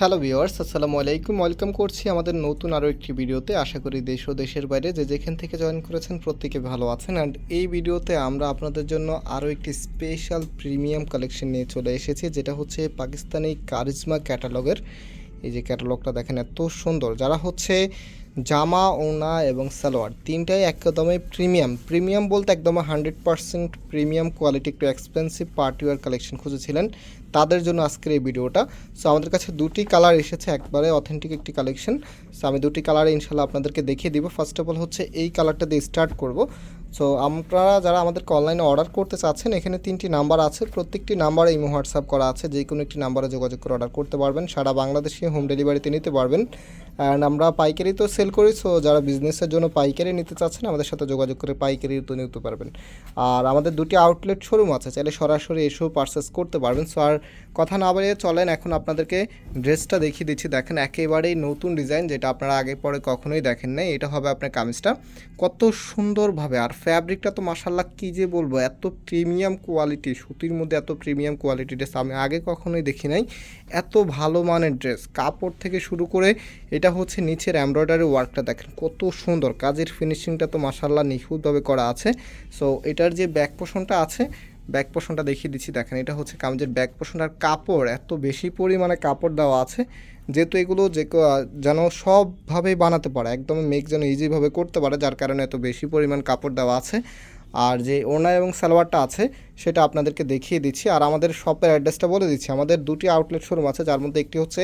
Hello viewers আসসালামু আলাইকুম। Welcome করছি আমাদের নতুন আরও একটি ভিডিওতে। আশা করি দেশ ও দেশের বাইরে যে যেখান থেকে জয়েন করেছেন প্রত্যেকে ভালো আছেন। অ্যান্ড এই ভিডিওতে আমরা আপনাদের জন্য আরও একটি স্পেশাল প্রিমিয়াম কালেকশন নিয়ে চলে এসেছি, যেটা হচ্ছে পাকিস্তানি কারিজমা ক্যাটালগের এই যে ক্যাটালগটা দেখেন, এত সুন্দর। যারা হচ্ছে জামা ওনা এবং সালোয়ার। তিনটাই একদমই প্রিমিয়াম প্রিমিয়াম বলতে একদম হান্ড্রেড পার্সেন্ট প্রিমিয়াম কোয়ালিটি একটু এক্সপেন্সিভ পার্টিওয়ার কালেকশন খুঁজেছিলেন তাদের জন্য আজকের এই ভিডিওটা। সো আমাদের কাছে দুটি কালার এসেছে, একবারে অথেন্টিক একটি কালেকশন সো আমি দুটি কালারে ইনশাল্লাহ আপনাদেরকে দেখিয়ে দিব। ফার্স্ট অফ অল হচ্ছে এই কালারটা দিয়ে স্টার্ট করব। সো আপনারা যারা আমাদেরকে অনলাইনে অর্ডার করতে চাচ্ছেন, এখানে তিনটি নাম্বার আছে। প্রত্যেকটি নাম্বারে ইমো হোয়াটসঅ্যাপ করা আছে। যে কোনো একটি নাম্বারে যোগাযোগ করে অর্ডার করতে পারবেন। সারা বাংলাদেশে হোম ডেলিভারিতে নিতে পারবেন। অ্যান্ড আমরা পাইকারি তো সেল করি সো যারা বিজনেসের জন্য পাইকারি নিতে চাচ্ছেন, আমাদের সাথে যোগাযোগ করে পাইকারি তো নিতে পারবেন। আর আমাদের দুটি আউটলেট শোরুম আছে, চাইলে সরাসরি এসেও পারচেস করতে পারবেন। সো আর কথা না বাড়িয়ে চলেন, এখন আপনাদেরকে ড্রেসটা দেখিয়ে দিচ্ছি। দেখেন, একেবারেই নতুন ডিজাইন যেটা আপনারা আগে পরে কখনোই দেখেন নাই। এটা হবে আপনার কামিজটা। কত সুন্দরভাবে, আর ফ্যাব্রিকটা তো মাসাল্লাহ কী যে বলব, এত প্রিমিয়াম কোয়ালিটি সুতির মধ্যে এত প্রিমিয়াম কোয়ালিটি ড্রেস আমি আগে কখনোই দেখি নাই। এত ভালো মানের ড্রেস কাপড় থেকে শুরু করে এটা হচ্ছে নিচের এমব্রয়ডারি ওয়ার্কটা দেখেন, কত সুন্দর। কাজের ফিনিশিংটা তো মাসাল্লাহ নিখুঁতভাবে করা আছে। সো এটার যে ব্যাক পোষণটা আছে ব্যাক পোষণটা দেখিয়ে দিচ্ছি, দেখেন, এটা হচ্ছে কামিজের ব্যাক পোষণ আর কাপড়, এত বেশি পরিমাণে কাপড় দেওয়া আছে, যেহেতু এগুলো যে যেন সবভাবেই বানাতে পারে, একদম মেক যেন ইজিভাবে করতে পারে, যার কারণে এত বেশি পরিমাণ কাপড় দেওয়া আছে। আর যে ওনা এবং সালোয়ারটা আছে সেটা আপনাদেরকে দেখিয়ে দিচ্ছি। আর আমাদের শপের অ্যাড্রেসটা বলে দিচ্ছি। আমাদের দুটি আউটলেট শোরুম আছে, যার মধ্যে একটি হচ্ছে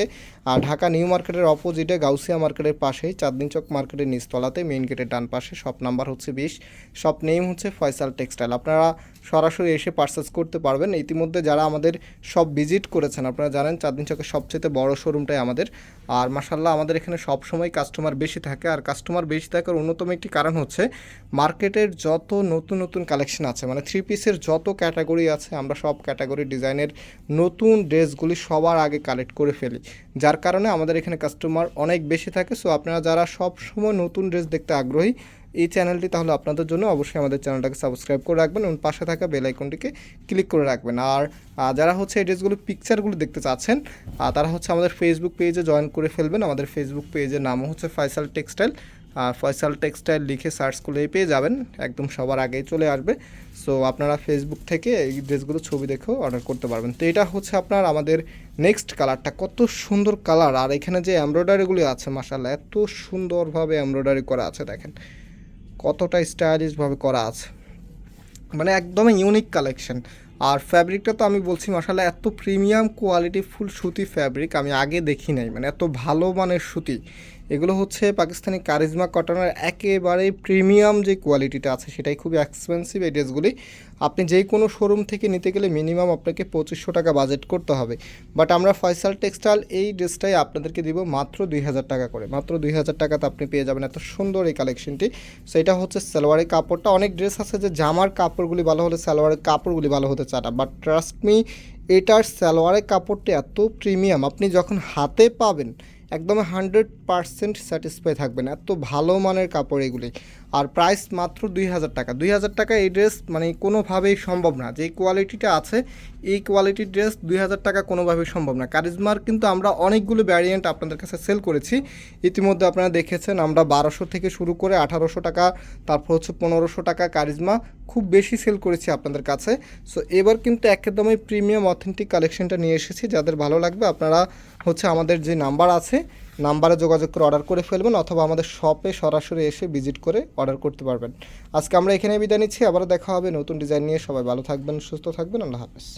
ঢাকা নিউ মার্কেটের অপোজিটে গাউসিয়া মার্কেটের পাশেই চাঁদনি চক মার্কেটের নিচতলাতে মেইন গেটের ডান পাশে শপ নাম্বার হচ্ছে বিশ। শপ নেম হচ্ছে ফয়সাল টেক্সটাইল আপনারা সরাসরি এসে পার্সেস করতে পারবেন। ইতিমধ্যে যারা আমাদের সব ভিজিট করেছেন, আপনারা জানেন চাঁদনি চকের সবচেয়ে বড় শোরুমটাই আমাদের। আর মাসাল্লাহ আমাদের এখানে সব সময় কাস্টমার বেশি থাকে। আর কাস্টমার বেশি থাকার অন্যতম একটি কারণ হচ্ছে মার্কেটের যত নতুন নতুন কালেকশন আছে মানে থ্রি পিসের যত ক্যাটাগরি আছে, আমরা সব ক্যাটাগরি ডিজাইনের নতুন ড্রেসগুলি সবার আগে কালেক্ট করে ফেলি। যার কারণে আমাদের এখানে কাস্টমার অনেক বেশি থাকে। সো আপনারা যারা সব সময় নতুন ড্রেস দেখতে আগ্রহী, এই চ্যানেলটি তাহলে আপনাদের জন্য অবশ্যই আমাদের চ্যানেলটাকে সাবস্ক্রাইব করে রাখবেন এবং পাশে থাকা বেল আইকনটিকে ক্লিক করে রাখবেন। আর যারা হচ্ছে এই ড্রেসগুলো পিকচারগুলো দেখতে চাচ্ছেন তারা হচ্ছে আমাদের ফেসবুক পেজে জয়েন করে ফেলবেন। আমাদের ফেসবুক পেজের নাম হচ্ছে ফাইসাল টেক্সটাইল ফয়সাল টেক্সটাইল লিখে সার্চ করলেই পেয়ে যাবেন। একদম সবার আগেই চলে আসবে। সো আপনারা ফেসবুক থেকে এই ড্রেসগুলো ছবি দেখেও অর্ডার করতে পারবেন। তো এটা হচ্ছে আপনার আমাদের নেক্সট কালারটা কত সুন্দর কালার আর এখানে যে এমব্রয়ডারিগুলি আছে মাসাল্লাহ এত সুন্দরভাবে এমব্রয়ডারি করা আছে, দেখেন। কতটা স্টাইলিশভাবে করা আছে। মানে একদমই ইউনিক কালেকশন আর ফ্যাব্রিকটা তো আমি বলছি মশালা এত প্রিমিয়াম কোয়ালিটি ফুল সুতি ফ্যাব্রিক আমি আগে দেখি নাই। মানে এত ভালো মানের সুতি। এগুলো হচ্ছে পাকিস্তানি কারিজমা কটনের একেবারে প্রিমিয়াম যে কোয়ালিটিটা আছে, সেটাই খুবই এক্সপেন্সিভ এই ড্রেসগুলি। আপনি যে কোনো শোরুম থেকে নিতে গেলে মিনিমাম আপনাকে পঁচিশশো টাকা বাজেট করতে হবে। বাট আমরা ফয়সাল টেক্সটাইল এই ড্রেসটাই আপনাদেরকে দিব মাত্র দুই হাজার টাকা করে। মাত্র দুই হাজার টাকাতে আপনি পেয়ে যাবেন এত সুন্দর এই কালেকশনটি সো এটা হচ্ছে সালোয়ারের কাপড়টা। অনেক ড্রেস আছে যে জামার কাপড়গুলি ভালো হলে সালোয়ারের কাপড়গুলি ভালো হতে চায় না। বাট ট্রাস্ট মি এটার সালোয়ারের কাপড়টা এত প্রিমিয়াম। আপনি যখন হাতে পাবেন একদম হান্ড্রেড পারসেন্ট স্যাটিসফাই থাকবেন এত ভালো মানের কাপড় এগুলি। আর প্রাইস মাত্র দুই হাজার টাকা। দুই হাজার টাকা এই ড্রেস মানে কোনোভাবেই সম্ভব না। যে কোয়ালিটিটা আছে, এই কোয়ালিটির ড্রেস দুই হাজার টাকা কোনোভাবেই সম্ভব না। কারিজমার কিন্তু আমরা অনেকগুলো ভ্যারিয়েন্ট আপনাদের কাছে সেল করেছি। ইতিমধ্যে আপনারা দেখেছেন আমরা বারোশো থেকে শুরু করে আঠারোশো টাকা, তারপর হচ্ছে পনেরোশো টাকা কারিজমা। খুব বেশি সেল করেছি আপনাদের কাছে। সো এবার কিন্তু একদমই প্রিমিয়াম অথেন্টিক কালেকশনটা নিয়ে এসেছি, যাদের ভালো লাগবে আপনারা হচ্ছে আমাদের যে নাম্বার আছে নাম্বারে যোগাযোগ করে অর্ডার করে ফেলবেন অথবা আমাদের শপে সরাসরি এসে ভিজিট করে অর্ডার করতে পারবেন। আজকে আমরা এখানে বিদায় নিচ্ছি আবার দেখা হবে নতুন ডিজাইন নিয়ে। সবাই ভালো থাকবেন, সুস্থ থাকবেন, আল্লাহ হাফেজ।